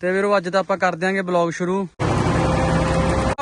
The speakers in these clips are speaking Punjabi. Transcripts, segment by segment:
ਤੇ ਵੀਰੋ ਅੱਜ ਤਾਂ ਆਪਾਂ ਕਰ ਦਿਆਂਗੇ ਬਲੌਗ ਸ਼ੁਰੂ।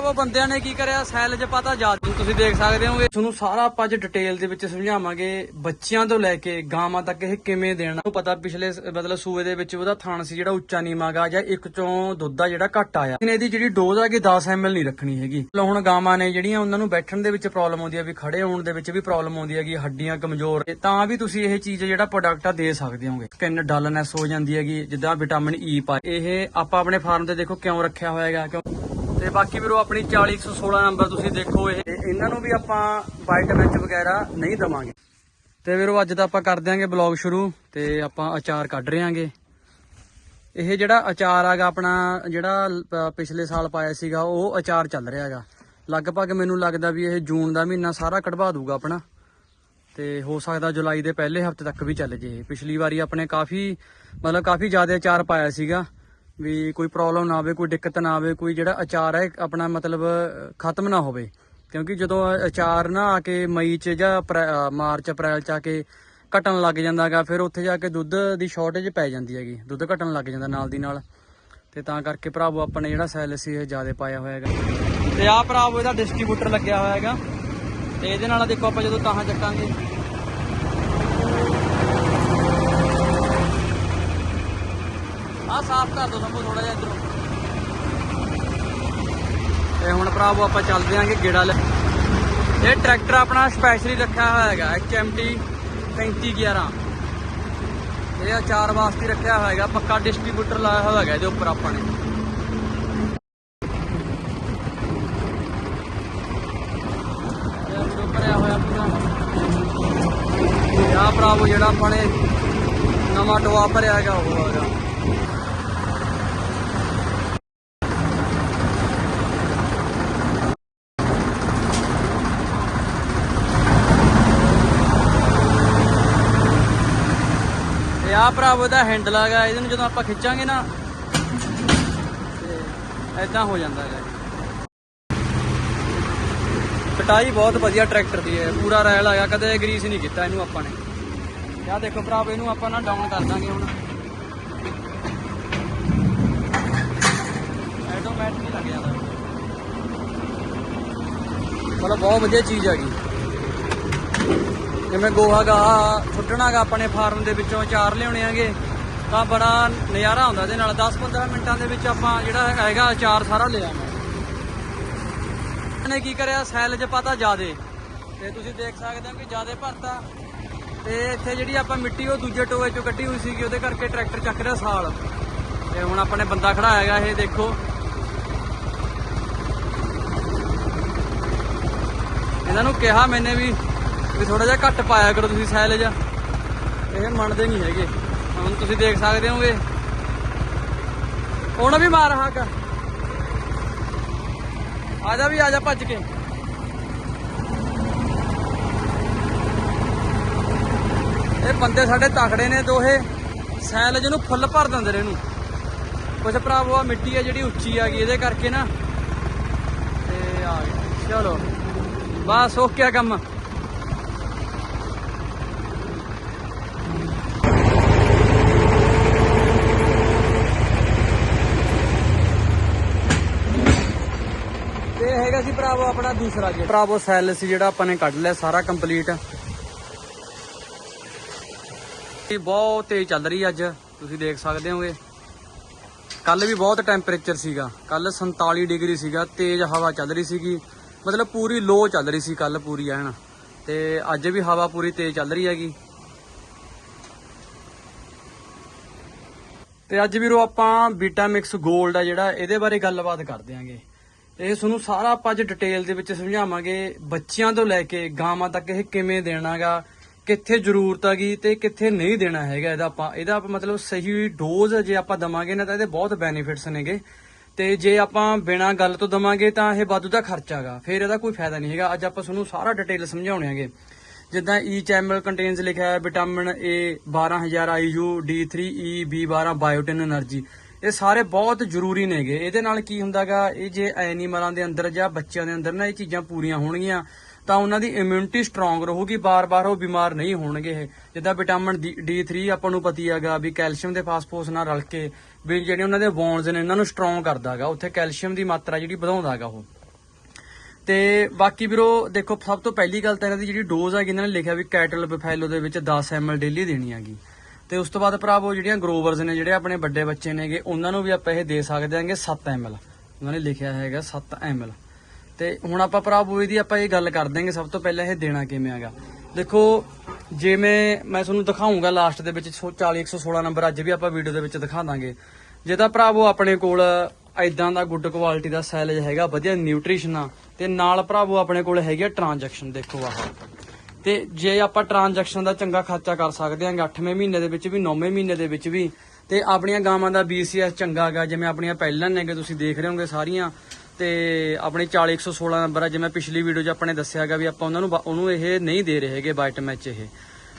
ਉਹ ਬੰਦਿਆਂ ਨੇ ਕੀ ਕਰਿਆ? ਸੈਲ 'ਚ ਪਤਾ ਯਾਦ ਨਹੀਂ ਤੁਸੀਂ ਦੇਖ ਸਕਦੇ ਹੋਗੇ, ਤੁਹਾਨੂੰ ਸਾਰਾ ਆਪਾਂ ਅੱਜ ਡਿਟੇਲ ਦੇ ਵਿੱਚ ਸਮਝਾਵਾਂਗੇ ਬੱਚਿਆਂ ਤੋਂ ਲੈ ਕੇ ਗਾਵਾਂ ਤੱਕ ਇਹ ਕਿਵੇਂ ਦੇਣਾ। ਤੁਹਾਨੂੰ ਪਤਾ ਪਿਛਲੇ ਮਤਲਬ ਸੂਏ ਦੇ ਵਿੱਚ ਉਹਦਾ ਥਾਣ ਸੀ ਜਿਹੜਾ ਉੱਚਾ ਨੀਵਾਂ ਜਾਂ ਇੱਕ ਚੋਂ ਦੁੱਧ ਆ ਜਿਹੜਾ ਘੱਟ ਆਇਆ। ਇਹਦੀ ਜਿਹੜੀ ਡੋਜ਼ ਆ 10 ml ਨਹੀਂ ਰੱਖਣੀ ਹੈਗੀ। ਹੁਣ ਗਾਵਾਂ ਨੇ ਜਿਹੜੀਆਂ ਉਹਨਾਂ ਨੂੰ ਬੈਠਣ ਦੇ ਵਿੱਚ ਪ੍ਰੋਬਲਮ ਆਉਂਦੀ ਆ ਵੀ ਖੜੇ ਹੋਣ ਦੇ ਵਿੱਚ ਵੀ ਪ੍ਰੋਬਲਮ ਆਉਂਦੀ ਹੈਗੀ, ਹੱਡੀਆਂ ਕਮਜ਼ੋਰ ਤਾਂ ਵੀ ਤੁਸੀਂ ਇਹ ਚੀਜ਼ ਜਿਹੜਾ ਪ੍ਰੋਡਕਟ ਆ ਦੇ ਸਕਦੇ ਹੋਗੇ। ਸਕਿਨ ਡਲਨੈਸ ਹੋ ਜਾਂਦੀ ਹੈਗੀ, ਜਿੱਦਾਂ ਵਿਟਾਮਿਨ ਈ ਪਾ ਇਹ ਆਪਾਂ ਆਪਣੇ ਫਾਰਮ ਤੇ ਦੇਖੋ ਕਿਉਂ ਰੱਖਿਆ ਹੋਇਆ ਹੈਗਾ, ਕਿਉਂ ਤੇ ਬਾਕੀ ਵੀਰੋ, ਆਪਣੀ 40116 ਨੰਬਰ ਤੁਸੀਂ ਦੇਖੋ ਇਹ। ਇਹਨਾਂ ਨੂੰ ਵੀ ਆਪਾਂ ਵਾਈਟ ਵਾਈਟਮਿਨਸ ਵਗੈਰਾ ਨਹੀਂ ਦਵਾਂਗੇ। ਤੇ ਵੀਰੋ, ਅੱਜ ਤਾਂ ਆਪਾਂ ਕਰ ਦਿਆਂਗੇ ਬਲੌਗ ਸ਼ੁਰੂ ਤੇ ਆਪਾਂ ਅਚਾਰ ਕੱਢ ਰਿਆਂਗੇ ਇਹ ਜਿਹੜਾ ਅਚਾਰ ਆਗਾ, ਆਪਣਾ ਜਿਹੜਾ ਪਿਛਲੇ ਸਾਲ ਪਾਇਆ ਸੀਗਾ, ਉਹ ਅਚਾਰ ਚੱਲ ਰਿਹਾ ਹੈਗਾ। ਲਗਭਗ ਮੈਨੂੰ ਲੱਗਦਾ ਵੀ ਇਹ ਜੂਨ ਦਾ ਮਹੀਨਾ ਸਾਰਾ ਕਢਵਾ ਦੂਗਾ ਆਪਣਾ। ਤੇ ਹੋ ਸਕਦਾ ਜੁਲਾਈ ਦੇ ਪਹਿਲੇ ਹਫ਼ਤੇ ਤੱਕ ਵੀ ਚੱਲ ਜੇ। ਪਿਛਲੀ ਵਾਰੀ ਆਪਣੇ ਕਾਫੀ, ਮਤਲਬ ਕਾਫੀ ਜ਼ਿਆਦਾ ਅਚਾਰ ਪਾਇਆ ਸੀਗਾ। ਵੀ ਕੋਈ ਪ੍ਰੋਬਲਮ ਨਾ ਆਵੇ, ਕੋਈ ਦਿੱਕਤ ਨਾ ਆਵੇ, ਕੋਈ ਜਿਹੜਾ ਅਚਾਰ ਹੈ, ਆਪਣਾ ਮਤਲਬ ਖਤਮ ਨਾ ਹੋਵੇ। ਕਿਉਂਕਿ ਜਦੋਂ ਅਚਾਰ ਨਾ ਆ ਕੇ ਮਈ ਚ ਜਾਂ ਅਪ੍ਰੈ- ਮਾਰਚ, ਅਪ੍ਰੈਲ ਚ ਆ ਕੇ ਘਟਣ ਲੱਗ ਜਾਂਦਾਗਾ, ਫਿਰ ਉੱਥੇ ਜਾ ਕੇ ਦੁੱਧ ਦੀ ਸ਼ਾਰਟੇਜ ਪੈ ਜਾਂਦੀ ਹੈਗੀ। ਦੁੱਧ ਘਟਣ ਲੱਗ ਜਾਂਦਾ ਨਾਲ ਦੀ ਨਾਲ। ਤੇ ਤਾਂ ਕਰਕੇ ਭਰਾਵੋ ਆਪਾਂ ਨੇ ਜਿਹੜਾ ਸੈੱਲ ਸੀ, ਇਹ ਜ਼ਿਆਦਾ ਪਾਇਆ ਹੋਇਆ ਹੈਗਾ। ਤੇ ਆਹ ਭਰਾਵੋ, ਇਹਦਾ ਡਿਸਟ੍ਰੀਬਿਊਟਰ ਲੱਗਿਆ ਹੋਇਆ ਹੈਗਾ। ਤੇ ਇਹਦੇ ਨਾਲ ਦੇਖੋ, ਆਪਾਂ ਜਦੋਂ ਤਾਹਾਂ ਚੱਕਾਂਗੇ। ਆਹ ਸਾਫ਼ ਕਰ ਦੋ ਸੰਭੂ ਥੋੜਾ ਜਿਹਾ ਇਧਰੋਂ। ਤੇ ਹੁਣ ਭਰਾਵੋ ਆਪਾਂ ਚੱਲਦੇ ਆਂਗੇ ਗੇੜਾ ਲੈ ਇਹ ਟਰੈਕਟਰ ਆਪਣਾ ਸਪੈਸ਼ਲੀ ਰੱਖਿਆ ਹੋਇਆ ਹੈਗਾ HMT 3511 ਇਹ ਚਾਰ ਵਾਸਤੇ ਰੱਖਿਆ ਹੋਇਆ ਹੈਗਾ, ਪੱਕਾ ਡਿਸਟ੍ਰੀਬਿਊਟਰ ਲਾਇਆ ਹੋਇਆ ਹੈਗਾ ਇਹਦੇ ਉੱਪਰ ਆਪਾਂ ਨੇ। ਇਹ ਹੋਇਆ ਪੂਰਾ। ਇਹ ਆਹ ਭਰਾਵੋ ਜਿਹੜਾ ਆਪਾਂ ਨੇ ਨਵਾਂ ਟੋਆ ਭਰਿਆ ਹੈਗਾ ਉਹ ਹੈਗਾ। ਆ ਭਰਾਵੋ ਦਾ ਹੈਂਡਲ ਹੈਗਾ ਇਹਦੇ ਨੂੰ ਜਦੋਂ ਆਪਾਂ ਖਿੱਚਾਂਗੇ ਨਾ, ਤੇ ਐਦਾਂ ਹੋ ਜਾਂਦਾ ਹੈਗਾ। ਕਟਾਈ ਬਹੁਤ ਵਧੀਆ ਟਰੈਕਟਰ ਦੀ ਹੈ, ਪੂਰਾ ਰੈਲ ਹੈਗਾ ਕਦੇ ਗਰੀਸ ਨਹੀਂ ਕੀਤਾ ਇਹਨੂੰ ਆਪਾਂ ਨੇ। ਆਹ ਦੇਖੋ ਭਰਾਵੋ ਇਹਨੂੰ ਆਪਾਂ ਨਾ ਡਾਊਨ ਕਰ ਦਾਂਗੇ ਹੁਣ। ਆਟੋਮੈਟਿਕ ਲੱਗ ਜਾਂਦਾ। ਮਤਲਬ ਬਹੁਤ ਵਧੀਆ ਚੀਜ਼ ਹੈਗੀ। ਜਿਵੇਂ ਗੋਹਾ ਗਾ ਛੁੱਟਣਾਗਾ ਆਪਣੇ ਫਾਰਮ ਦੇ ਵਿੱਚੋਂ ਚਾਰ ਲਿਆਉਣੇ ਆਗੇ, ਤਾਂ ਬੜਾ ਨਜ਼ਾਰਾ ਆਉਂਦਾ ਇਹਦੇ ਨਾਲ। 10-15 ਮਿੰਟਾਂ ਦੇ ਵਿੱਚ ਆਪਾਂ ਜਿਹੜਾ ਹੈਗਾ ਅਚਾਰ ਸਾਰਾ ਲਿਆ ਆਵਾਂਗੇ। ਨੇ ਕੀ ਕਰਿਆ? ਸੈਲ 'ਚ ਪਤਾ ਜਿਆਦੇ ਤੇ ਤੁਸੀਂ ਦੇਖ ਸਕਦੇ ਹੋ ਕਿ ਜਿਆਦੇ ਭਰਤਾ। ਤੇ ਇੱਥੇ ਜਿਹੜੀ ਆਪਾਂ ਮਿੱਟੀ ਉਹ ਦੂਜੇ ਟੋਏ 'ਚੋਂ ਕੱਢੀ ਹੋਈ ਸੀਗੀ, ਉਹਦੇ ਕਰਕੇ ਟਰੈਕਟਰ ਚੱਕ ਰਿਹਾ ਸਾਲ। ਤੇ ਹੁਣ ਆਪਣੇ ਬੰਦਾ ਖੜਾ ਹੈਗਾ ਇਹ, ਦੇਖੋ। ਇਹਨਾਂ ਨੂੰ ਕਿਹਾ ਮੈਨੇ ਵੀ ਵੀ ਥੋੜਾ ਜਿਹਾ ਘੱਟ ਪਾਇਆ ਕਰੋ ਤੁਸੀਂ ਸੈਲ ਜਾ ਇਹ ਮੰਨਦੇ ਨਹੀਂ ਹੈਗੇ। ਹੁਣ ਤੁਸੀਂ ਦੇਖ ਸਕਦੇ ਹੋਗੇ। ਉਹਨਾਂ ਵੀ ਮਾਰ ਹਾਕ। ਆ ਜਾ ਵੀ, ਆ ਜਾ ਭੱਜ ਕੇ। ਇਹ ਬੰਦੇ ਸਾਡੇ ਤਕੜੇ ਨੇ ਦੋਹੇ। ਸੈਲਜ ਜਿਹਨੂੰ ਫੁੱਲ ਭਰ ਦਿੰਦੇ ਨੇ ਇਹਨੂੰ। ਕੁਛ ਭਰਾਵੋ ਆ ਮਿੱਟੀ ਆ ਜਿਹੜੀ ਉੱਚੀ ਆ ਗਈ, ਇਹਦੇ ਕਰਕੇ ਨਾ। ਤੇ ਆ ਗਏ ਚਲੋ। ਬਸ ਓਕੇ ਆ ਕੰਮ ਤੇ ਇਹ ਹੈਗਾ ਸੀ ਭਰਾਵੋ, ਆਪਣਾ ਦੂਸਰਾ ਗੇਟ ਭਰਾਵੋ ਸੈੱਲ ਸੀ ਜਿਹੜਾ ਆਪਾਂ ਨੇ ਕੱਢ ਲਿਆ ਸਾਰਾ ਕੰਪਲੀਟ ਇਹ ਬਹੁਤ ਤੇਜ਼ ਚੱਲ ਰਹੀ ਅੱਜ, ਤੁਸੀਂ ਦੇਖ ਸਕਦੇ ਹੋਗੇ। ਕੱਲ ਵੀ ਬਹੁਤ ਟੈਂਪਰੇਚਰ ਸੀਗਾ। ਕੱਲ 47 ਡਿਗਰੀ ਸੀਗਾ, ਤੇਜ਼ ਹਵਾ ਚੱਲ ਰਹੀ ਸੀਗੀ। ਮਤਲਬ ਪੂਰੀ ਲੋ ਚੱਲ ਰਹੀ ਸੀ ਕੱਲ ਪੂਰੀ ਐਨ। ਤੇ ਅੱਜ ਵੀ ਹਵਾ ਪੂਰੀ ਤੇਜ਼ ਚੱਲ ਰਹੀ ਹੈਗੀ। ਤੇ ਅੱਜ ਵੀਰੋ ਆਪਾਂ ਵਿਟਾਮਿਕਸ 골ਡ ਆ ਜਿਹੜਾ, ਇਹਦੇ ਬਾਰੇ ਗੱਲਬਾਤ ਕਰਦੇ ਦਿਆਂਗੇ ਇਹ ਤੁਹਾਨੂੰ ਸਾਰਾ ਆਪਾਂ ਅੱਜ ਡਿਟੇਲ ਦੇ ਵਿੱਚ ਸਮਝਾਵਾਂਗੇ ਬੱਚਿਆਂ ਤੋਂ ਲੈ ਕੇ ਗਾਵਾਂ ਤੱਕ ਇਹ ਕਿਵੇਂ ਦੇਣਾਗਾ, ਕਿੱਥੇ ਜ਼ਰੂਰਤ ਹੈਗੀ ਤੇ ਕਿੱਥੇ ਨਹੀਂ ਦੇਣਾ ਹੈਗਾ ਇਹਦਾ ਆਪਾਂ। ਇਹਦਾ ਮਤਲਬ ਸਹੀ ਡੋਜ਼ ਜੇ ਆਪਾਂ ਦਵਾਂਗੇ ਨਾ ਤਾਂ ਇਹਦੇ ਬਹੁਤ ਬੈਨੀਫਿਟਸ ਨੇਗੇ। ਤੇ ਜੇ ਆਪਾਂ ਬਿਨਾ ਗੱਲ ਤੋਂ ਦਵਾਂਗੇ ਤਾਂ ਇਹ ਵਾਧੂ ਦਾ ਖਰਚਾ ਹੈਗਾ ਫਿਰ ਇਹਦਾ ਕੋਈ ਫਾਇਦਾ ਨਹੀਂ ਹੈਗਾ। ਅੱਜ ਆਪਾਂ ਤੁਹਾਨੂੰ ਸਾਰਾ ਡਿਟੇਲ ਸਮਝਾਉਣੇ ਹੈਗੇ। ਜਿੱਦਾਂ ਈ ਚੈਮਲ ਕੰਟੇਨਸ ਲਿਖਿਆ ਹੈ vitamin A 12000 IU E B B12 biotin energy ਇਹ ਸਾਰੇ ਬਹੁਤ ਜ਼ਰੂਰੀ ਨੇਗੇ। ਇਹਦੇ ਨਾਲ ਕੀ ਹੁੰਦਾਗਾ, ਇਹ ਜੇ ਐਨੀਮਲਾਂ ਦੇ ਅੰਦਰ ਜਾਂ ਬੱਚਿਆਂ ਦੇ ਅੰਦਰ ਨਾ ਇਹ ਚੀਜ਼ਾਂ ਪੂਰੀਆਂ ਹੋਣਗੀਆਂ, ਤਾਂ ਉਹਨਾਂ ਦੀ ਇਮਿਊਨਿਟੀ ਸਟਰੋਂਗ ਰਹੂਗੀ। ਬਾਰ-ਬਾਰ ਉਹ ਬਿਮਾਰ ਨਹੀਂ ਹੋਣਗੇ ਇਹ। ਜਿੱਦਾਂ ਵਿਟਾਮਿਨ D3 ਆਪਾਂ ਨੂੰ ਪਤੀ ਹੈਗਾ ਵੀ ਕੈਲਸ਼ੀਅਮ ਦੇ ਫਾਸਫੋਰਸ ਨਾਲ ਰਲ ਕੇ ਵੀ ਜਿਹੜੇ ਉਹਨਾਂ ਦੇ ਬੋਨਸ ਨੇ, ਇਹਨਾਂ ਨੂੰ ਸਟਰੋਂਗ ਕਰਦਾਗਾ। ਉੱਥੇ ਕੈਲਸ਼ੀਅਮ ਦੀ ਮਾਤਰਾ ਜਿਹੜੀ ਵਧਾਉਂਦਾਗਾ ਉਹ। ਤੇ ਬਾਕੀ ਵੀਰੋ, ਦੇਖੋ, ਸਭ ਤੋਂ ਪਹਿਲੀ ਗੱਲ ਤਾਂ ਇਹਨਾਂ ਦੀ ਜਿਹੜੀ ਡੋਜ਼ ਹੈਗੀ, ਇਹਨਾਂ ਨੇ ਲਿਖਿਆ ਵੀ ਕੈਟਲ ਬਫੈਲੋ ਦੇ ਵਿੱਚ 10 ml ਡੇਲੀ ਦੇਣੀ ਹੈਗੀ। ਤੇ ਉਸ ਤੋਂ ਬਾਅਦ ਭਰਾਵੋ, ਜਿਹੜੀਆਂ ਗਰੋਵਰਸ ਨੇ, ਜਿਹੜੇ ਆਪਣੇ ਵੱਡੇ ਬੱਚੇ ਨੇਗੇ, ਉਹਨਾਂ ਨੂੰ ਵੀ ਆਪਾਂ ਇਹ ਦੇ ਸਕਦੇ ਹਾਂਗੇ 7 ml ਉਹਨਾਂ ਨੇ ਲਿਖਿਆ ਹੈਗਾ 7 ml ਤੇ ਹੁਣ ਆਪਾਂ ਭਰਾਵੋ, ਇਹਦੀ ਆਪਾਂ ਇਹ ਗੱਲ ਕਰ ਦਾਂਗੇ ਸਭ ਤੋਂ ਪਹਿਲਾਂ ਇਹ ਦੇਣਾ ਕਿਵੇਂ ਹੈਗਾ। ਦੇਖੋ, ਜਿਵੇਂ ਮੈਂ ਤੁਹਾਨੂੰ ਦਿਖਾਉਂਗਾ ਲਾਸਟ ਦੇ ਵਿੱਚ 40 116 ਨੰਬਰ, ਅੱਜ ਵੀ ਆਪਾਂ ਵੀਡੀਓ ਦੇ ਵਿੱਚ ਦਿਖਾ ਦਾਂਗੇ। ਜੇ ਤਾਂ ਭਰਾਵੋ, ਆਪਣੇ ਕੋਲ ਐਦਾਂ ਦਾ ਗੁੱਡ ਕੁਆਲਿਟੀ ਦਾ ਸੈਲਜ ਹੈਗਾ, ਵਧੀਆ ਨਿਊਟ੍ਰੀਸ਼ਨ ਆ, ਤੇ ਨਾਲ ਭਰਾਵੋ, ਆਪਣੇ ਕੋਲ ਹੈਗੀ ਆ ਟ੍ਰਾਂਜੈਕਸ਼ਨ ਦੇਖੋ ਆਹ। ਤੇ ਜੇ ਆਪਾਂ ਟ੍ਰਾਂਜੈਕਸ਼ਨ ਦਾ ਚੰਗਾ ਖਰਚਾ ਕਰ ਸਕਦੇ ਹਾਂਗੇ 8ਵੇਂ ਮਹੀਨੇ ਦੇ ਵਿੱਚ ਵੀ 9ਵੇਂ ਮਹੀਨੇ ਦੇ ਵਿੱਚ ਵੀ, ਤੇ ਆਪਣੀਆਂ ਗਾਵਾਂ ਦਾ BCS ਚੰਗਾ ਹੈਗਾ, ਜਿਵੇਂ ਆਪਣੀਆਂ ਪਹਿਲਾਂ ਨੇਗੇ, ਤੁਸੀਂ ਦੇਖ ਰਹੇ ਹੋਗੇ ਸਾਰੀਆਂ, ਤੇ ਆਪਣੀ 40 116 ਨੰਬਰ ਆ, ਜਿਵੇਂ ਪਿਛਲੀ ਵੀਡੀਓ 'ਚ ਆਪਾਂ ਨੇ ਦੱਸਿਆ ਹੈਗਾ ਵੀ ਆਪਾਂ ਉਹਨਾਂ ਨੂੰ ਬ- ਉਹਨੂੰ ਇਹ ਨਹੀਂ ਦੇ ਰਹੇ ਹੈਗੇ ਵਾਈਟਮੈਚ ਚ ਇਹ।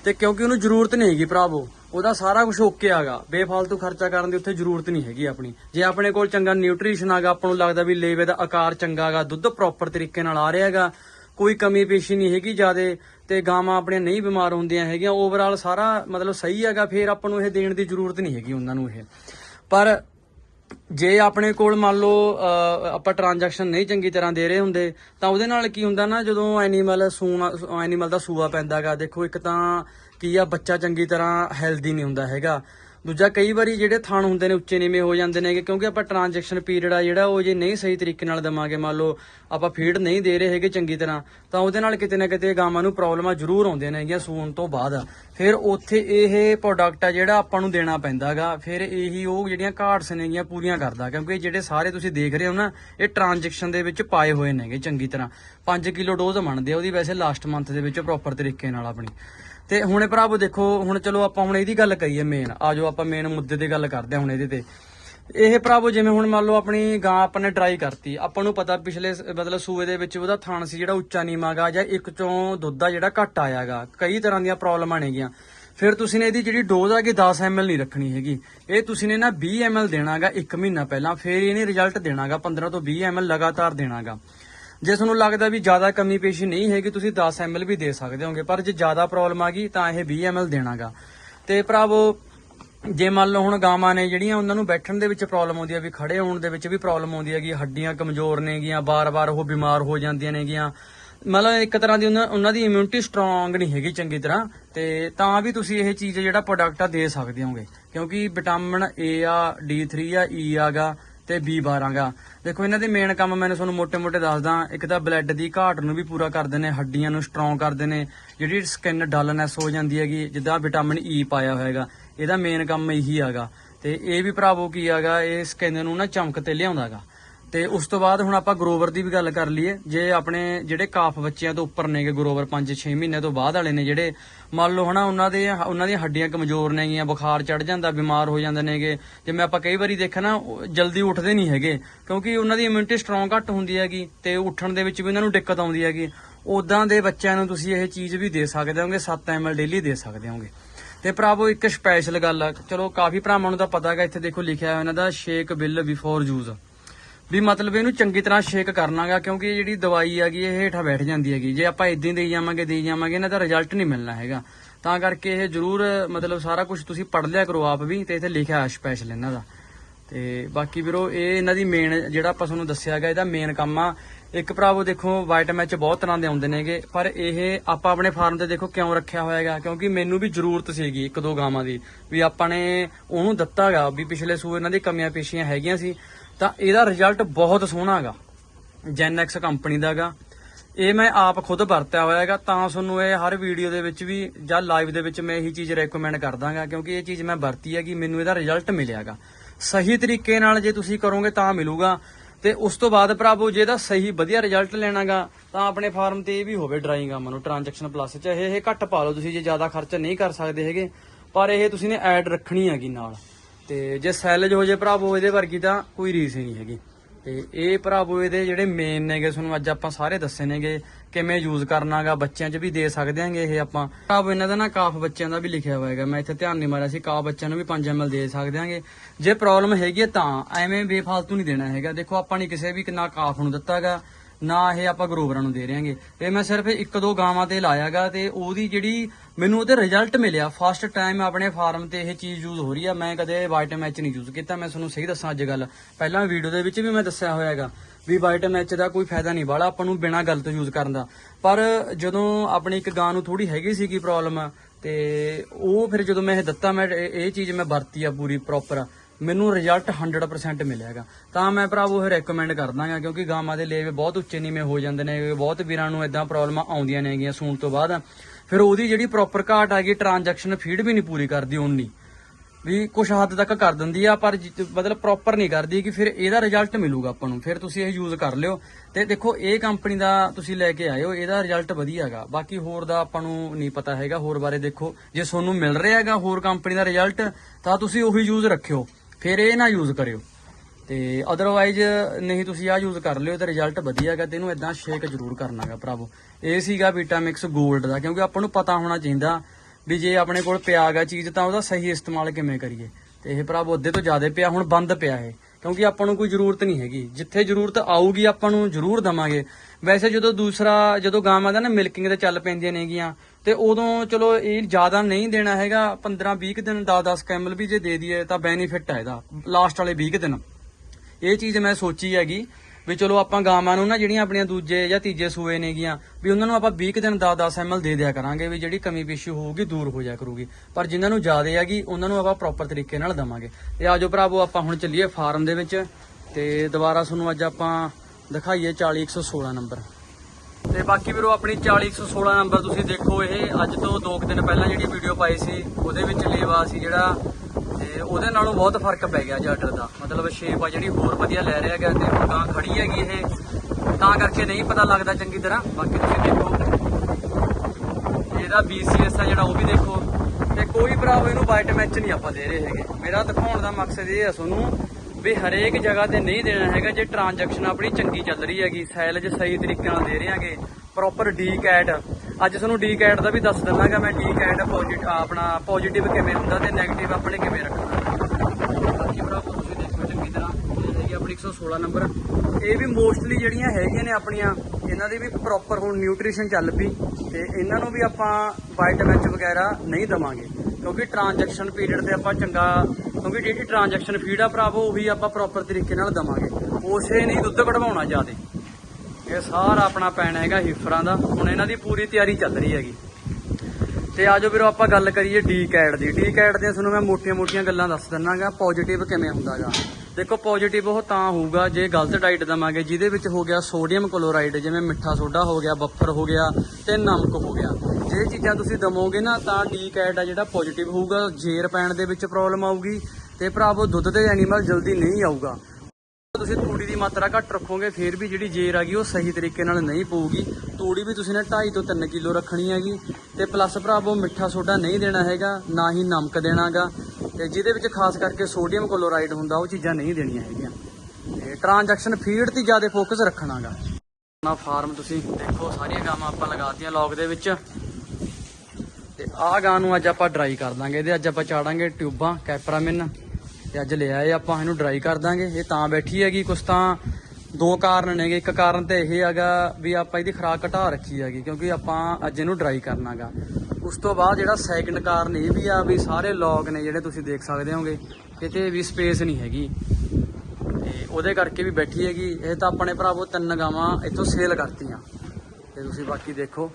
ਤੇ ਕਿਉਂਕਿ ਉਹਨੂੰ ਜ਼ਰੂਰਤ ਨਹੀਂ ਹੈਗੀ ਭਰਾਵੋ, ਉਹਦਾ ਸਾਰਾ ਕੁਝ ਓਕੇ ਆਗਾ ਬੇਫਾਲਤੂ ਖਰਚਾ ਕਰਨ ਦੀ ਉੱਥੇ ਜ਼ਰੂਰਤ ਨਹੀਂ ਹੈਗੀ ਆਪਣੀ। ਜੇ ਆਪਣੇ ਕੋਲ ਚੰਗਾ ਨਿਊਟ੍ਰੀਸ਼ਨ ਆਗਾ ਆਪਾਂ ਨੂੰ ਲੱਗਦਾ ਵੀ ਲੇਵੇ ਦਾ ਆਕਾਰ ਚੰਗਾ ਆਗਾ ਦੁੱਧ ਪ੍ਰੋਪਰ ਤਰੀਕੇ ਨਾਲ ਆ ਰਿਹਾ ਹੈਗਾ ਕੋਈ ਕਮੀ ਪੇਸ਼ੀ ਨਹੀਂ ਹੈਗੀ ਜਿਆਦੇ ਤੇ ਗਾਵਾਂ ਆਪਣੀਆਂ ਨਹੀਂ ਬਿਮਾਰ ਹੁੰਦੀਆਂ ਹੈਗੀਆਂ। ਓਵਰਆਲ ਸਾਰਾ ਮਤਲਬ ਸਹੀ ਹੈਗਾ, ਫਿਰ ਆਪਾਂ ਨੂੰ ਇਹ ਦੇਣ ਦੀ ਜ਼ਰੂਰਤ ਨਹੀਂ ਹੈਗੀ ਉਹਨਾਂ ਨੂੰ ਇਹ। ਪਰ ਜੇ ਆਪਣੇ ਕੋਲ ਮੰਨ ਲਓ ਆਪਾਂ ਟ੍ਰਾਂਜੈਕਸ਼ਨ ਨਹੀਂ ਚੰਗੀ ਤਰ੍ਹਾਂ ਦੇ ਰਹੇ ਹੁੰਦੇ, ਤਾਂ ਉਹਦੇ ਨਾਲ ਕੀ ਹੁੰਦਾ ਨਾ, ਜਦੋਂ ਐਨੀਮਲ ਸੂਣਾ ਐਨੀਮਲ ਦਾ ਸੂਆ ਪੈਂਦਾਗਾ, ਦੇਖੋ ਇੱਕ ਤਾਂ ਕੀ ਆ, ਬੱਚਾ ਚੰਗੀ ਤਰ੍ਹਾਂ ਹੈਲਦੀ ਨਹੀਂ ਹੁੰਦਾ ਹੈਗਾ। ਦੂਜਾ ਕਈ ਵਾਰੀ ਜਿਹੜੇ ਥਾਣ ਹੁੰਦੇ ਨੇ ਉੱਚੇ ਨੀਵੇਂ ਹੋ ਜਾਂਦੇ ਨੇ ਕਿਉਂਕਿ ਆਪਾਂ ਟ੍ਰਾਂਜੈਕਸ਼ਨ ਪੀਰੀਅਡ ਆ ਜਿਹੜਾ, ਉਹ ਜੇ ਨਹੀਂ ਸਹੀ ਤਰੀਕੇ ਨਾਲ ਦਵਾਂਗੇ, ਮੰਨ ਲਓ ਆਪਾਂ ਫੀਡ ਨਹੀਂ ਦੇ ਰਹੇ ਹੈਗੇ ਚੰਗੀ ਤਰ੍ਹਾਂ, ਤਾਂ ਉਹਦੇ ਨਾਲ ਕਿਤੇ ਨਾ ਕਿਤੇ ਗਾਵਾਂ ਨੂੰ ਪ੍ਰੋਬਲਮਾਂ ਜ਼ਰੂਰ ਆਉਂਦੀਆਂ ਨੇਗੀਆਂ ਸੂਣ ਤੋਂ ਬਾਅਦ। ਫਿਰ ਉੱਥੇ ਇਹ ਪ੍ਰੋਡਕਟ ਆ ਜਿਹੜਾ ਆਪਾਂ ਨੂੰ ਦੇਣਾ ਪੈਂਦਾਗਾ, ਫਿਰ ਇਹੀ ਉਹ ਜਿਹੜੀਆਂ ਘਾਟਸ ਨੇਗੀਆਂ ਪੂਰੀਆਂ ਕਰਦਾ, ਕਿਉਂਕਿ ਜਿਹੜੇ ਸਾਰੇ ਤੁਸੀਂ ਦੇਖ ਰਹੇ ਹੋ ਨਾ, ਇਹ ਟ੍ਰਾਂਜੈਕਸ਼ਨ ਦੇ ਵਿੱਚ ਪਾਏ ਹੋਏ ਨੇਗੇ ਚੰਗੀ ਤਰ੍ਹਾਂ। 5 ਕਿਲੋ ਡੋਜ਼ ਮੰਨਦੇ ਆ, ਉਹਦੀ ਵੈਸੇ ਲਾਸਟ ਮੰਥ ਦੇ ਵਿੱਚ ਪ੍ਰੋਪਰ ਤਰੀਕੇ ਨਾਲ ਆਪਣੀ। ਤੇ ਹੁਣੇ ਭਰਾਵੋ ਦੇਖੋ, ਹੁਣ ਚਲੋ ਆਪਾਂ ਹੁਣ ਇਹਦੀ ਗੱਲ ਕਰੀਏ ਮੇਨ ਆਜੋ ਆਪਾਂ ਮੇਨ ਮੁੱਦੇ ਤੇ ਗੱਲ ਕਰਦੇ ਹਾਂ ਹੁਣ ਇਹਦੇ ਤੇ। ਇਹ ਭਰਾਵੋ ਜਿਵੇਂ ਹੁਣ ਮੰਨ ਲਓ ਆਪਣੀ ਗਾਂ ਆਪਾਂ ਨੇ ਟਰਾਈ ਕਰਤੀ। ਆਪਾਂ ਨੂੰ ਪਤਾ ਪਿਛਲੇ ਮਤਲਬ ਸੂਏ ਦੇ ਵਿੱਚ ਉਹਦਾ ਥਣ ਸੀ ਜਿਹੜਾ ਉੱਚਾ ਨੀਵਾਂਗਾ ਜਾਂ ਇੱਕ ਚੋਂ ਦੁੱਧ ਆ ਜਿਹੜਾ ਘੱਟ ਆਇਆਗਾ ਕਈ ਤਰ੍ਹਾਂ ਦੀਆਂ ਪ੍ਰੋਬਲਮਾਂ ਨੇਗੀਆਂ ਫਿਰ ਤੁਸੀਂ ਨੇ ਇਹਦੀ ਜਿਹੜੀ ਡੋਜ਼ ਆ ਕਿ 10 ml ਨਹੀਂ ਰੱਖਣੀ ਹੈਗੀ। ਇਹ ਤੁਸੀਂ ਨੇ ਨਾ 20 ml ਦੇਣਾਗਾ 1 ਮਹੀਨਾ ਪਹਿਲਾਂ। ਫਿਰ ਇਹਨੇ ਰਿਜ਼ਲਟ ਦੇਣਾਗਾ 15 ਤੋਂ 20 ml ਲਗਾਤਾਰ ਦੇਣਾਗਾ ਜੇ ਤੁਹਾਨੂੰ ਲੱਗਦਾ ਵੀ ਜ਼ਿਆਦਾ ਕਮੀ ਪੇਸ਼ੀ ਨਹੀਂ ਹੈਗੀ, ਤੁਸੀਂ 10 ml ਵੀ ਦੇ ਸਕਦੇ ਹੋਗੇ, ਪਰ ਜੇ ਜ਼ਿਆਦਾ ਪ੍ਰੋਬਲਮ ਆ ਗਈ, ਤਾਂ ਇਹ 20 ml ਦੇਣਾਗਾ। ਤੇ ਭਰਾਵੋ, ਜੇ ਮੰਨ ਲਓ ਹੁਣ ਗਾਵਾਂ ਨੇ ਜਿਹੜੀਆਂ ਉਹਨਾਂ ਨੂੰ ਬੈਠਣ ਦੇ ਵਿੱਚ ਪ੍ਰੋਬਲਮ ਆਉਂਦੀ ਹੈ ਵੀ ਖੜੇ ਹੋਣ ਦੇ ਵਿੱਚ ਵੀ ਪ੍ਰੋਬਲਮ ਆਉਂਦੀ ਹੈਗੀ, ਹੱਡੀਆਂ ਕਮਜ਼ੋਰ ਨੇਗੀਆਂ, ਬਾਰ-ਬਾਰ ਉਹ ਬਿਮਾਰ ਹੋ ਜਾਂਦੀਆਂ ਨੇਗੀਆਂ। ਮਤਲਬ ਇੱਕ ਤਰ੍ਹਾਂ ਦੀ ਉਹਨਾਂ ਉਹਨਾਂ ਦੀ ਇਮਿਊਨਿਟੀ ਸਟਰੋਂਗ ਨਹੀਂ ਹੈਗੀ ਚੰਗੀ ਤਰ੍ਹਾਂ, ਤੇ ਤਾਂ ਵੀ ਤੁਸੀਂ ਇਹ ਚੀਜ਼ ਜਿਹੜਾ ਪ੍ਰੋਡਕਟ ਆ ਦੇ ਸਕਦੇ ਹੋਗੇ। ਕਿਉਂਕਿ ਵਿਟਾਮਿਨ A ਆ D3 ਆ E ਆਗਾ। ਤੇ ਬੀ ਬਾਰਾਂਗਾ ਦੇਖੋ, ਇਹਨਾਂ ਦੇ ਮੇਨ ਕੰਮ ਮੈਂ ਤੁਹਾਨੂੰ ਮੋٹے-ਮੋٹے ਦੱਸਦਾ। ਇੱਕ ਤਾਂ ਬਲੱਡ ਦੀ ਘਾਟ ਨੂੰ ਵੀ ਪੂਰਾ ਕਰਦੇ ਨੇ, ਹੱਡੀਆਂ ਨੂੰ ਸਟਰੋਂਗ ਕਰਦੇ ਨੇ। ਜਿਹੜੀ ਸਕਿਨ ਡਾਲਨੈਸ ਹੋ ਜਾਂਦੀ ਹੈਗੀ, ਜਿੱਦਾਂ ਵਿਟਾਮਿਨ ਈ e ਪਾਇਆ ਹੋਇਆਗਾ ਇਹਦਾ ਮੇਨ ਕੰਮ ਇਹੀ ਹੈਗਾ। ਤੇ ਇਹ ਵੀ ਭਰਾਵੋ ਕੀ ਹੈਗਾ, ਇਹ ਸਕਿਨ ਨੂੰ ਨਾ ਚਮਕ ਤੇ ਲਿਆਉਂਦਾਗਾ ਤੇ ਉਸ ਤੋਂ ਬਾਅਦ ਹੁਣ ਆਪਾਂ ਗਰੋਵਰ ਦੀ ਵੀ ਗੱਲ ਕਰ ਲਈਏ। ਜੇ ਆਪਣੇ ਜਿਹੜੇ ਕਾਫ ਬੱਚਿਆਂ ਤੋਂ ਉੱਪਰ ਨੇਗੇ ਗਰੋਵਰ 5-6 ਮਹੀਨੇ ਤੋਂ ਬਾਅਦ ਵਾਲੇ ਨੇ ਜਿਹੜੇ, ਮੰਨ ਲਓ ਹਨਾ, ਉਹਨਾਂ ਦੇ, ਉਹਨਾਂ ਦੀਆਂ ਹੱਡੀਆਂ ਕਮਜ਼ੋਰ ਨੇਗੀਆਂ, ਬੁਖਾਰ ਚੜ ਜਾਂਦਾ, ਬਿਮਾਰ ਹੋ ਜਾਂਦੇ ਨੇਗੇ। ਜਿਵੇਂ ਆਪਾਂ ਕਈ ਵਾਰੀ ਦੇਖਿਆ ਨਾ, ਉਹ ਜਲਦੀ ਉੱਠਦੇ ਨਹੀਂ ਹੈਗੇ, ਕਿਉਂਕਿ ਉਹਨਾਂ ਦੀ ਇਮਿਊਨਿਟੀ ਸਟਰੋਂਗ ਘੱਟ ਹੁੰਦੀ ਹੈਗੀ ਤੇ ਉੱਠਣ ਦੇ ਵਿੱਚ ਵੀ ਉਹਨਾਂ ਨੂੰ ਦਿੱਕਤ ਆਉਂਦੀ ਹੈਗੀ। ਉਦਾਂ ਦੇ ਬੱਚਿਆਂ ਨੂੰ ਤੁਸੀਂ ਇਹ ਚੀਜ਼ ਵੀ ਦੇ ਸਕਦੇ ਹੋਗੇ 7 ml ਡੇਲੀ ਦੇ ਸਕਦੇ ਹੋਗੇ। ਤੇ ਭਰਾਵੋ, ਇੱਕ ਸਪੈਸ਼ਲ ਗੱਲ ਆ। ਚਲੋ, ਕਾਫੀ ਭਰਾਵਾਂ ਨੂੰ ਤਾਂ ਪਤਾ ਹੈਗਾ, ਇੱਥੇ ਦੇਖੋ ਲਿਖਿਆ ਹੋਇਆ ਇਹਨਾਂ ਦਾ ਸ਼ੇਕ ਬਿੱਲ ਬਿਫੋਰ ਯੂਜ਼ ਵੀ ਮਤਲਬ ਇਹਨੂੰ ਚੰਗੀ ਤਰ੍ਹਾਂ ਸ਼ੇਕ ਕਰਨਾਗਾ ਕਿਉਂਕਿ ਇਹ ਜਿਹੜੀ ਦਵਾਈ ਹੈਗੀ ਇਹ ਹੇਠਾਂ ਬੈਠ ਜਾਂਦੀ ਹੈਗੀ। ਜੇ ਆਪਾਂ ਇਦਾਂ ਹੀ ਦੇਈ ਜਾਵਾਂਗੇ ਦੇਈ ਜਾਵਾਂਗੇ, ਇਹਨਾਂ ਦਾ ਰਿਜ਼ਲਟ ਨਹੀਂ ਮਿਲਣਾ ਹੈਗਾ। ਤਾਂ ਕਰਕੇ ਇਹ ਜ਼ਰੂਰ ਮਤਲਬ ਸਾਰਾ ਕੁਝ ਤੁਸੀਂ ਪੜ੍ਹ ਲਿਆ ਕਰੋ ਆਪ ਵੀ ਤੇ ਇੱਥੇ ਲਿਖਿਆ ਸਪੈਸ਼ਲ ਇਹਨਾਂ ਦਾ। ਤੇ ਬਾਕੀ ਵੀਰੋ, ਇਹ ਇਹਨਾਂ ਦੀ ਮੇਨ ਜਿਹੜਾ ਆਪਾਂ ਤੁਹਾਨੂੰ ਦੱਸਿਆ ਹੈਗਾ, ਇਹਦਾ ਮੇਨ ਕੰਮ ਆ। ਇੱਕ ਭਰਾਵੋ ਦੇਖੋ ਵਾਈਟ ਮੈਚ ਬਹੁਤ ਤਰ੍ਹਾਂ ਦੇ ਆਉਂਦੇ ਨੇਗੇ, ਪਰ ਇਹ ਆਪਾਂ ਆਪਣੇ ਫਾਰਮ ਤੇ ਦੇਖੋ ਕਿਉਂ ਰੱਖਿਆ ਹੋਇਆ ਹੈਗਾ? ਕਿਉਂਕਿ ਮੈਨੂੰ ਵੀ ਜ਼ਰੂਰਤ ਸੀਗੀ ਇੱਕ ਦੋ ਗਾਵਾਂ ਦੀ। ਵੀ ਆਪਾਂ ਨੇ ਉਹਨੂੰ ਦਿੱਤਾਗਾ ਵੀ ਪਿਛਲੇ ਸੂ ਇਹਨਾਂ ਦੀ ਕਮੀਆਂ ਪੇਸ਼ੀਆਂ ਹੈਗੀਆਂ ਸੀ। ਤਾਂ ਇਹਦਾ ਰਿਜ਼ਲਟ ਬਹੁਤ ਸੋਹਣਾ ਹੈਗਾ। ਜੈਨਐਕਸ ਕੰਪਨੀ ਦਾ ਦਾਗਾ ਇਹ ਮੈਂ ਆਪ ਖੁਦ ਵਰਤਿਆ ਹੋਇਆ ਹੈਗਾ, ਤਾਂ ਤੁਹਾਨੂੰ ਇਹ ਹਰ ਵੀਡੀਓ ਦੇ ਵਿੱਚ ਵੀ ਜਾਂ ਲਾਈਵ ਦੇ ਵਿੱਚ ਮੈਂ ਇਹੀ ਚੀਜ਼ ਰეკਮੈਂਡ ਕਰਦਾਗਾ, ਕਿਉਂਕਿ ਇਹ ਚੀਜ਼ ਮੈਂ ਵਰਤੀ ਹੈਗੀ, ਮੈਨੂੰ ਇਹਦਾ ਰਿਜ਼ਲਟ ਮਿਲਿਆਗਾ ਸਹੀ ਤਰੀਕੇ ਨਾਲ ਜੇ ਤੁਸੀਂ ਕਰੋਗੇ ਤਾਂ ਮਿਲੂਗਾ। ਤੇ ਉਸ ਤੋਂ ਬਾਅਦ ਭਰਾਵੋ, ਜੇ ਇਹਦਾ ਸਹੀ ਵਧੀਆ ਰਿਜ਼ਲਟ ਲੈਣਾਗਾ, ਤਾਂ ਆਪਣੇ ਫਾਰਮ ਤੇ ਇਹ ਵੀ ਹੋਵੇ ਡਰਾਇੰਗ ਆਮ ਨੂੰ ਟ੍ਰਾਂਜੈਕਸ਼ਨ ਪਲੱਸ ਚ। ਇਹ ਇਹ ਘੱਟ ਪਾ ਲਓ ਤੁਸੀਂ, ਜੇ ਜ਼ਿਆਦਾ ਖਰਚ ਨਹੀਂ ਕਰ ਸਕਦੇ ਹੈਗੇ। ਪਰ ਇਹ ਤੁਸੀਂ ਨੇ ਐਡ ਰੱਖਣੀ ਹੈਗੀ ਨਾਲ। ਤੇ ਜੇ ਸੈਲਜ ਹੋ ਜੇ ਭਰਾਵੋ ਇਹਦੇ ਵਰਗੀ ਤਾਂ ਕੋਈ ਰੀਸ ਹੀ ਨਹੀਂ ਹੈਗੀ। ਤੇ ਇਹ ਭਰਾਵੋ ਇਹਦੇ ਜਿਹੜੇ ਮੇਨ ਨੇਗੇ, ਤੁਹਾਨੂੰ ਅੱਜ ਆਪਾਂ ਸਾਰੇ ਦੱਸੇ ਨੇਗੇ ਕਿਵੇਂ ਯੂਜ਼ ਕਰਨਾਗਾ, ਬੱਚਿਆਂ 'ਚ ਵੀ ਦੇ ਸਕਦੇ ਆਂਗੇ ਇਹ ਆਪਾਂ। ਭਰਾਵੋ ਇਹਨਾਂ ਦਾ ਨਾ ਕਾਫ ਬੱਚਿਆਂ ਦਾ ਵੀ ਲਿਖਿਆ ਹੋਇਆ ਹੈਗਾ, ਮੈਂ ਇੱਥੇ ਧਿਆਨ ਨਹੀਂ ਮਾਰਿਆ ਸੀ, ਕਾਫ ਬੱਚਿਆਂ ਨੂੰ ਵੀ 5 ml ਦੇ ਸਕਦੇ ਆਂਗੇ ਜੇ ਪ੍ਰੋਬਲਮ ਹੈਗੀ ਹੈ ਤਾਂ ਐਵੇਂ ਬੇਫਾਲਤੂ ਨਹੀਂ ਦੇਣਾ ਹੈਗਾ। ਦੇਖੋ, ਆਪਾਂ ਨੇ ਕਿਸੇ ਵੀ ਕਿੰਨਾ ਕਾਫ ਨੂੰ ਦਿੱਤਾਗਾ। ਨਾ ਇਹ ਆਪਾਂ ਗਰੋਵਰਾਂ ਨੂੰ ਦੇ ਰਹੇਗੇ। ਇਹ ਮੈਂ ਸਿਰਫ ਇੱਕ ਦੋ ਗਾਵਾਂ ਤੇ ਲਾਇਆਗਾ ਤੇ ਉਹਦੀ ਜਿਹੜੀ ਮੈਨੂੰ ਉਹਦੇ ਰਿਜ਼ਲਟ ਮਿਲਿਆ। ਫਸਟ ਟਾਈਮ ਆਪਣੇ ਫਾਰਮ ਤੇ ਇਹ ਚੀਜ਼ ਯੂਜ਼ ਹੋ ਰਹੀ ਆ। ਮੈਂ ਕਦੇ ਵਾਈਟਮੈਚ ਨਹੀਂ ਯੂਜ਼ ਕੀਤਾ। ਮੈਂ ਤੁਹਾਨੂੰ ਸਹੀ ਦੱਸਾਂ ਅੱਜ ਗੱਲ। ਪਹਿਲਾਂ ਵੀਡੀਓ ਦੇ ਵਿੱਚ ਵੀ ਮੈਂ ਦੱਸਿਆ ਹੋਇਆ ਹੈਗਾ ਵੀ ਵਾਈਟਮੈਚ ਦਾ ਕੋਈ ਫਾਇਦਾ ਨਹੀਂ। ਵਾਲਾ ਆਪਾਂ ਨੂੰ ਬਿਨਾਂ ਗਲਤ ਯੂਜ਼ ਕਰਨ ਦਾ। ਪਰ ਜਦੋਂ ਆਪਣੀ ਇੱਕ ਗਾਂ ਨੂੰ ਥੋੜੀ ਹੈਗੀ ਸੀਗੀ ਪ੍ਰੋਬਲਮ ਤੇ ਉਹ ਫਿਰ ਜਦੋਂ ਮੈਂ ਇਹ ਦਿੱਤਾ, ਮੈਂ ਇਹ ਚੀਜ਼ ਮੈਂ ਵਰਤੀ ਆ ਪੂਰੀ ਪ੍ਰੋਪਰ ਮੈਨੂੰ ਰਿਜ਼ਲਟ 100% ਮਿਲਿਆਗਾ ਤਾਂ ਮੈਂ ਭਰਾਵੋ ਇਹ ਰეკਮੈਂਡ ਕਰਦਾਗਾ ਕਿਉਂਕਿ ਗਾਵਾਂ ਦੇ ਲੇਵੇ ਬਹੁਤ ਉੱਚੇ ਨੀਵੇਂ ਹੋ ਜਾਂਦੇ ਨੇ, ਬਹੁਤ ਵੀਰਾਂ ਨੂੰ ਇਦਾਂ ਪ੍ਰੋਬਲਮਾਂ ਆਉਂਦੀਆਂ ਨੇਗੀਆਂ ਸੂਣ ਤੋਂ ਬਾਅਦ। ਫਿਰ ਉਹਦੀ ਜਿਹੜੀ ਪ੍ਰੋਪਰ ਘਾਟ ਆ ਗਈ ਟ੍ਰਾਂਜੈਕਸ਼ਨ ਫੀਡ ਵੀ ਨਹੀਂ ਪੂਰੀ ਕਰਦੀ ਉਨੀ ਵੀ ਕੁਝ ਹੱਦ ਤੱਕ ਕਰ ਦਿੰਦੀ ਆ, ਪਰ ਜਿ- ਮਤਲਬ ਪ੍ਰੋਪਰ ਨਹੀਂ ਕਰਦੀ ਕਿ ਫਿਰ ਇਹਦਾ ਰਿਜ਼ਲਟ ਮਿਲੂਗਾ ਆਪਾਂ ਨੂੰ। ਫਿਰ ਤੁਸੀਂ ਇਹ ਯੂਜ਼ ਕਰ ਲਿਓ। ਤੇ ਦੇਖੋ, ਇਹ ਕੰਪਨੀ ਦਾ ਤੁਸੀਂ ਲੈ ਕੇ ਆਇਓ, ਇਹਦਾ ਰਿਜ਼ਲਟ ਵਧੀਆ ਹੈਗਾ। ਬਾਕੀ ਹੋਰ ਦਾ ਆਪਾਂ ਨੂੰ ਨਹੀਂ ਪਤਾ ਹੈਗਾ, ਹੋਰ ਬਾਰੇ ਦੇਖੋ। ਜੇ ਤੁਹਾਨੂੰ ਮਿਲ ਰਿਹਾ ਹੈਗਾ ਹੋਰ ਕੰਪਨੀ ਦਾ ਰਿਜ਼ਲਟ ਤਾਂ ਤੁਸੀਂ ਉਹੀ ਯੂਜ਼ ਰੱਖਿਓ। ਫਿਰ ਇਹ ਨਾ ਯੂਜ਼ ਕਰਿਓ। ਤੇ ਅਦਰਵਾਈਜ਼ ਨਹੀਂ ਤੁਸੀਂ ਆ ਯੂਜ਼ ਕਰ ਲਿਓ ਤੇ ਰਿਜ਼ਲਟ ਵਧੀਆ ਹੈਗਾ ਤੇ ਇਹਨੂੰ ਇਦਾਂ ਸ਼ੇਕ ਜ਼ਰੂਰ ਕਰਨਾਗਾ ਭਰਾਵੋ। ਇਹ ਸੀਗਾ ਵਿਟਾਮਿਕਸ 골ਡ ਦਾ, ਕਿਉਂਕਿ ਆਪਾਂ ਨੂੰ ਪਤਾ ਹੋਣਾ ਚਾਹੀਦਾ ਵੀ ਜੇ ਆਪਣੇ ਕੋਲ ਪਿਆ ਗਾ ਚੀਜ਼ ਤਾਂ ਉਹਦਾ ਸਹੀ ਇਸਤੇਮਾਲ ਕਿਵੇਂ ਕਰੀਏ। ਤੇ ਇਹ ਭਰਾਵੋ ਅੱਧੇ ਤੋਂ ਜ਼ਿਆਦਾ ਪਿਆ, ਹੁਣ ਬੰਦ ਪਿਆ ਇਹ। ਕਿਉਂਕਿ ਆਪਾਂ ਨੂੰ ਕੋਈ ਜ਼ਰੂਰਤ ਨਹੀਂ ਹੈਗੀ। ਜਿੱਥੇ ਜ਼ਰੂਰਤ ਆਊਗੀ, ਆਪਾਂ ਨੂੰ ਜ਼ਰੂਰ ਦਵਾਂਗੇ। ਵੈਸੇ ਜਦੋਂ ਦੂਸਰਾ, ਜਦੋਂ ਗਾਵਾਂ ਦਾ ਨਾ ਮਿਲਕਿੰਗ ਤੇ ਚੱਲ ਪੈਂਦੀਆਂ ਨੇਗੀਆਂ, ਤੇ ਉਦੋਂ ਚਲੋ ਇਹ ਜ਼ਿਆਦਾ ਨਹੀਂ ਦੇਣਾ ਹੈਗਾ। 15 20 ਦਿਨ 10 10 ਕੈਮਲ ਵੀ ਜੇ ਦੇ ਦਈਏ, ਤਾਂ ਬੈਨੀਫਿਟ ਹੈ ਇਹਦਾ। ਲਾਸਟ ਵਾਲੇ 20 ਦਿਨ। ਇਹ ਚੀਜ਼ ਮੈਂ ਸੋਚੀ ਹੈਗੀ। ਵੀ ਚਲੋ ਆਪਾਂ ਗਾਵਾਂ ਨੂੰ ਨਾ ਜਿਹੜੀਆਂ ਆਪਣੀਆਂ ਦੂਜੇ ਜਾਂ ਤੀਜੇ ਸੂਏ ਨੇਗੀਆਂ ਵੀ ਉਹਨਾਂ ਨੂੰ ਆਪਾਂ 20 ਕੁ ਦਿਨ 10-10 ml ਦੇ ਦਿਆ ਕਰਾਂਗੇ ਵੀ ਜਿਹੜੀ ਕਮੀ ਪੇਸ਼ੀ ਹੋਊਗੀ ਦੂਰ ਹੋ ਜਾ ਕਰੂਗੀ। ਪਰ ਜਿਨ੍ਹਾਂ ਨੂੰ ਜ਼ਿਆਦੇ ਹੈਗੀ ਉਹਨਾਂ ਨੂੰ ਆਪਾਂ ਪ੍ਰੋਪਰ ਤਰੀਕੇ ਨਾਲ ਦਵਾਂਗੇ। ਤੇ ਆਜੋ ਭਰਾਵੋ, ਆਪਾਂ ਹੁਣ ਚੱਲੀਏ ਫਾਰਮ ਦੇ ਵਿੱਚ ਤੇ ਦੁਬਾਰਾ ਤੁਹਾਨੂੰ ਅੱਜ ਆਪਾਂ ਦਿਖਾਈਏ 40116 ਨੰਬਰ। ਤੇ ਬਾਕੀ ਵੀਰੋ, ਆਪਣੀ 40116 ਨੰਬਰ ਤੁਸੀਂ ਦੇਖੋ, ਇਹ ਅੱਜ ਤੋਂ 2 ਦਿਨ ਪਹਿਲਾਂ ਜਿਹੜੀ ਵੀਡੀਓ ਪਾਈ ਸੀ, ਉਹਦੇ ਵਿੱਚ ਲੇਵਾ ਸੀ ਜਿਹੜਾ ਤੇ ਉਹਦੇ ਨਾਲੋਂ ਬਹੁਤ ਫ਼ਰਕ ਪੈ ਗਿਆ ਜਰਟਰ ਦਾ। ਮਤਲਬ ਸ਼ੇਪ ਆ ਜਿਹੜੀ ਹੋਰ ਵਧੀਆ ਲੈ ਰਿਹਾ ਹੈਗਾ ਤੇ ਗਾਂ ਖੜੀ ਹੈਗੀ ਇਹ। ਤਾਂ ਕਰਕੇ ਨਹੀਂ ਪਤਾ ਲੱਗਦਾ ਚੰਗੀ ਤਰ੍ਹਾਂ। ਬਾਕੀ ਤੁਸੀਂ ਦੇਖੋ। ਇਹਦਾ BCS ਆ ਜਿਹੜਾ ਉਹ ਵੀ ਦੇਖੋ। ਤੇ ਕੋਈ ਭਰਾਵੋ ਇਹਨੂੰ ਵਾਈਟ ਮੈਚ ਨਹੀਂ ਆਪਾਂ ਦੇ ਰਹੇ ਹੈਗੇ। ਮੇਰਾ ਦਿਖਾਉਣ ਦਾ ਮਕਸਦ ਇਹ ਹੈ ਤੁਹਾਨੂੰ ਵੀ ਹਰੇਕ ਜਗ੍ਹਾ ਤੇ ਨਹੀਂ ਦੇਣਾ ਹੈਗਾ ਜੇ ਟ੍ਰਾਂਜੈਕਸ਼ਨ ਆਪਣੀ ਚੰਗੀ ਚੱਲ ਰਹੀ ਹੈਗੀ ਸੈਲਜ ਸਹੀ ਤਰੀਕੇ ਨਾਲ ਦੇ ਰਹੇ ਹੈਗੇ। ਪ੍ਰੋਪਰ ਡੀ ਕੈਟ ਅੱਜ ਤੁਹਾਨੂੰ ਡੀ ਕੈਟ ਦਾ ਵੀ ਦੱਸ ਦਿੰਦਾਗਾ ਮੈਂ ਡੀ ਕੈਟ ਪੋਜ਼ਿਟਿਵ ਆਪਣਾ ਪੋਜ਼ਿਟਿਵ ਕਿਵੇਂ ਹੁੰਦਾ ਤੇ ਨੈਗੇਟਿਵ ਆਪਣੇ ਕਿਵੇਂ ਰੱਖਣਾ। ਬਾਕੀ ਭਰਾਵੋ, ਤੁਸੀਂ ਦੇਖੋ ਚੰਗੀ ਤਰ੍ਹਾਂ। ਇਹ ਹੈਗੀ ਆਪਣੀ 116 ਨੰਬਰ ਇਹ ਵੀ ਮੋਸਟਲੀ ਜਿਹੜੀਆਂ ਹੈਗੀਆਂ ਨੇ ਆਪਣੀਆਂ, ਇਹਨਾਂ ਦੀ ਵੀ ਪ੍ਰੋਪਰ ਹੁਣ ਨਿਊਟ੍ਰੀਸ਼ਨ ਚੱਲ ਪਈ ਤੇ ਇਹਨਾਂ ਨੂੰ ਵੀ ਆਪਾਂ ਵਾਈਟਮਿਨਸ ਵਗੈਰਾ ਨਹੀਂ ਦਵਾਂਗੇ। ਕਿਉਂਕਿ ਟ੍ਰਾਂਜੈਕਸ਼ਨ ਪੀਰੀਅਡ ਤੇ ਆਪਾਂ ਚੰਗਾ ਕਿਉਂਕਿ ਜਿਹੜੀ ਟ੍ਰਾਂਜੈਕਸ਼ਨ ਫੀਡ ਆ ਭਰਾਵੋ, ਉਹੀ ਆਪਾਂ ਪ੍ਰੋਪਰ ਤਰੀਕੇ ਨਾਲ ਦਵਾਂਗੇ। ਉਸੇ ਨਹੀਂ ਦੁੱਧ ਕਢਵਾਉਣਾ ਜ਼ਿਆਦਾ। ਇਹ ਸਾਰਾ ਆਪਣਾ ਪੈਣ ਹੈਗਾ ਹਿਫਰਾਂ ਦਾ। ਹੁਣ ਇਹਨਾਂ ਦੀ ਪੂਰੀ ਤਿਆਰੀ ਚੱਲ ਰਹੀ ਹੈਗੀ। ਤੇ ਆਜੋ ਵੀਰੋ, ਆਪਾਂ ਗੱਲ ਕਰੀਏ ਡੀ ਕੈਟ ਦੀ। ਡੀ ਕੈਟ ਦੀਆਂ ਤੁਹਾਨੂੰ ਮੈਂ ਮੋਟੀਆਂ-ਮੋਟੀਆਂ ਗੱਲਾਂ ਦੱਸ ਦਿੰਨਾਗਾ ਪੋਜ਼ਿਟਿਵ ਕਿਵੇਂ ਹੁੰਦਾਗਾ ਦੇਖੋ ਪੋਜ਼ਿਟਿਵ ਉਹ ਤਾਂ ਹੋਊਗਾ ਜੇ ਗਲਤ ਡਾਈਟ ਦਵਾਂਗੇ, ਜਿਹਦੇ ਵਿੱਚ ਹੋ ਗਿਆ ਸੋਡੀਅਮ ਕਲੋਰਾਈਡ ਜਿਵੇਂ ਮਿੱਠਾ ਸੋਡਾ ਹੋ ਗਿਆ, ਬੱਫਰ ਹੋ ਗਿਆ ਤੇ ਨਮਕ ਹੋ ਗਿਆ। ਜੇ ਚੀਜ਼ਾਂ ਤੁਸੀਂ ਦਵੋਗੇ ਨਾ, ਤਾਂ ਡੀ ਕੈਟ ਆ ਜਿਹੜਾ ਪੋਜ਼ਿਟਿਵ ਹੋਊਗਾ, ਜੇਰ ਪੈਣ ਦੇ ਵਿੱਚ ਪ੍ਰੋਬਲਮ ਆਊਗੀ ਤੇ ਭਰਾਵੋ ਦੁੱਧ ਤੇ ਐਨੀਮਲ ਜਲਦੀ ਨਹੀਂ ਆਊਗਾ। ਤੁਸੀਂ ਤੂੜੀ ਦੀ ਮਾਤਰਾ ਘੱਟ ਰੱਖੋਗੇ, ਫਿਰ ਵੀ ਜਿਹੜੀ ਜੇਰ ਆ ਗਈ, ਉਹ ਸਹੀ ਤਰੀਕੇ ਨਾਲ ਨਹੀਂ ਪਊਗੀ। ਤੂੜੀ ਵੀ ਤੁਸੀਂ ਨੇ 2.5 ਤੋਂ 3 ਕਿਲੋ ਰੱਖਣੀ ਹੈਗੀ। ਤੇ ਪਲੱਸ ਭਰਾਵੋ, ਮਿੱਠਾ ਸੋਡਾ ਨਹੀਂ ਦੇਣਾ ਹੈਗਾ, ਨਾ ਹੀ ਨਮਕ ਦੇਣਾਗਾ। ਤੇ ਜਿਹਦੇ ਵਿੱਚ ਖਾਸ ਕਰਕੇ ਸੋਡੀਅਮ ਕਲੋਰਾਈਡ ਹੁੰਦਾ, ਉਹ ਚੀਜ਼ਾਂ ਨਹੀਂ ਦੇਣੀਆਂ ਹੈਗੀਆਂ। ਤੇ ਟ੍ਰਾਂਜੈਕਸ਼ਨ ਫੀਡ ਤੇ ਜ਼ਿਆਦਾ ਫੋਕਸ ਰੱਖਣਾਗਾ। ਨਾ ਫਾਰਮ ਤੁਸੀਂ ਦੇਖੋ, ਸਾਰੀਆਂ ਗਾਵਾਂ ਆਪਾਂ ਲਗਾਤੀਆਂ ਲੌਗ ਦੇ ਵਿੱਚ। ਤੇ ਆਹ ਗਾਂ ਨੂੰ ਅੱਜ ਆਪਾਂ ਡਰਾਈ ਕਰ ਦਾਂਗੇ, ਇਹਦੇ ਅੱਜ ਆਪਾਂ ਚਾੜਾਂਗੇ ਟਿਊਬਾਂ, ਕੈਪਰਾਮਿਨ। ਤੇ ਅੱਜ ਲੈ ਆਏ, ਆਪਾਂ ਇਹਨੂੰ ਡਰਾਈ ਕਰ ਦਾਂਗੇ। ਇਹ ਤਾਂ ਬੈਠੀ ਹੈਗੀ ਕੁਛ ਤਾਂ। ਦੋ ਕਾਰਨ ਨੇਗੇ। ਇੱਕ ਕਾਰਨ ਤੇ ਇਹ ਹੈਗਾ ਵੀ ਆਪਾਂ ਇਹਦੀ ਖੁਰਾਕ ਘਟਾ ਰੱਖੀ ਹੈਗੀ, ਕਿਉਂਕਿ ਆਪਾਂ ਅੱਜ ਇਹਨੂੰ ਡਰਾਈ ਕਰਨਾਗਾ। ਉਸ ਤੋਂ ਬਾਅਦ ਜਿਹੜਾ ਸੈਕਿੰਡ ਕਾਰਨ ਇਹ ਵੀ ਆ ਵੀ ਸਾਰੇ ਲੌਗ ਨੇ ਜਿਹੜੇ ਤੁਸੀਂ ਦੇਖ ਸਕਦੇ ਹੋਗੇ, ਕਿਤੇ ਵੀ ਸਪੇਸ ਨਹੀਂ ਹੈਗੀ। ਤੇ ਉਹਦੇ ਕਰਕੇ ਵੀ ਬੈਠੀ ਹੈਗੀ। ਇਹ ਤਾਂ ਆਪਣੇ ਭਰਾਵੋ ਤਿੰਨ ਗਾਵਾਂ ਇੱਥੋਂ ਸੇਲ ਕਰਤੀਆਂ। ਤੇ ਤੁਸੀਂ ਬਾਕੀ ਦੇਖੋ।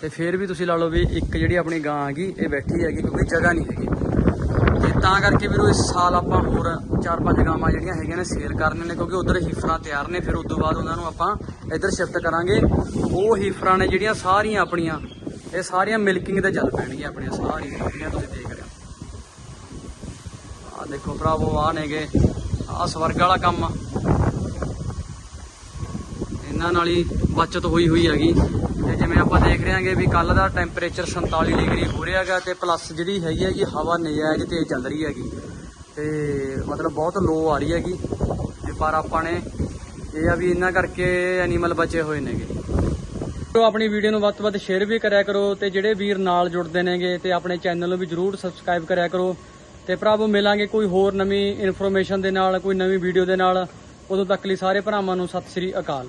ਤੇ ਫਿਰ ਵੀ ਤੁਸੀਂ ਲਾ ਲਓ ਵੀ ਇੱਕ ਜਿਹੜੀ ਆਪਣੀ ਗਾਂ ਹੈਗੀ, ਇਹ ਬੈਠੀ ਹੈਗੀ, ਕਿਉਂਕਿ ਜਗ੍ਹਾ ਨਹੀਂ ਹੈਗੀ। ਤਾਂ ਕਰਕੇ ਵੀਰੋ ਇਸ ਸਾਲ ਆਪਾਂ ਹੋਰ ਚਾਰ ਪੰਜ ਗਾਵਾਂ ਜਿਹੜੀਆਂ ਹੈਗੀਆਂ ਨੇ ਸੇਲ ਕਰਨੇ ਨੇ, ਕਿਉਂਕਿ ਉਧਰ ਹੀਫਰਾਂ ਤਿਆਰ ਨੇ, ਫਿਰ ਉਸ ਤੋਂ ਬਾਅਦ ਉਹਨਾਂ ਨੂੰ ਆਪਾਂ ਇੱਧਰ ਸ਼ਿਫਟ ਕਰਾਂਗੇ। ਉਹ ਹੀਫਰਾਂ ਨੇ ਜਿਹੜੀਆਂ ਸਾਰੀਆਂ ਆਪਣੀਆਂ, ਇਹ ਸਾਰੀਆਂ ਮਿਲਕਿੰਗ ਤੇ ਚੱਲ ਪੈਣਗੀਆਂ ਆਪਣੀਆਂ, ਸਾਰੀਆਂ ਜਿਹੜੀਆਂ ਤੁਸੀਂ ਦੇਖ ਰਹੇ ਹੋ। ਆ ਦੇਖੋ ਭਰਾਵੋ ਆ ਨੇਗੇ ਆ ਸਵਰਗ ਵਾਲਾ ਕੰਮ ਆ। ਇਹਨਾਂ ਨਾਲ ਹੀ ਬਚਤ ਹੋਈ ਹੋਈ ਹੈਗੀ। ਤੇ ਜਿਵੇਂ ਆਪਾਂ ਦੇਖ ਰਹੇ ਹਾਂਗੇ ਵੀ ਕੱਲ ਦਾ ਟੈਂਪਰੇਚਰ 47 ਡਿਗਰੀ ਹੋ ਰਿਹਾ ਹੈਗਾ ਤੇ ਪਲੱਸ ਜਿਹੜੀ ਹੈਗੀ ਹੈਗੀ ਹਵਾ ਨਜਾਇਜ਼ ਤੇਜ਼ ਚੱਲ ਰਹੀ ਹੈਗੀ। ਤੇ ਮਤਲਬ ਬਹੁਤ ਲੋ ਆ ਰਹੀ ਹੈਗੀ। ਤੇ ਪਰ ਆਪਾਂ ਨੇ ਇਹ ਆ ਵੀ ਇਹਨਾਂ ਕਰਕੇ ਐਨੀਮਲ ਬਚੇ ਹੋਏ ਨੇਗੇ। ਤੋ ਆਪਣੀ ਵੀਡੀਓ ਨੂੰ ਵੱਧ ਤੋਂ ਵੱਧ ਸ਼ੇਅਰ ਵੀ ਕਰਿਆ ਕਰੋ ਤੇ ਜਿਹੜੇ ਵੀਰ ਨਾਲ ਜੁੜਦੇ ਨੇਗੇ ਤੇ ਆਪਣੇ ਚੈਨਲ ਨੂੰ ਵੀ ਜਰੂਰ ਸਬਸਕ੍ਰਾਈਬ ਕਰਿਆ ਕਰੋ। ਤੇ ਭਰਾਵੋ, ਮਿਲਾਂਗੇ ਕੋਈ ਹੋਰ ਨਵੀਂ ਇਨਫੋਰਮੇਸ਼ਨ ਦੇ ਨਾਲ, ਕੋਈ ਨਵੀਂ ਵੀਡੀਓ ਦੇ ਨਾਲ। ਉਦੋਂ ਤੱਕ ਲਈ ਸਾਰੇ ਭਰਾਵਾਂ ਨੂੰ ਸਤਿ ਸ੍ਰੀ ਅਕਾਲ।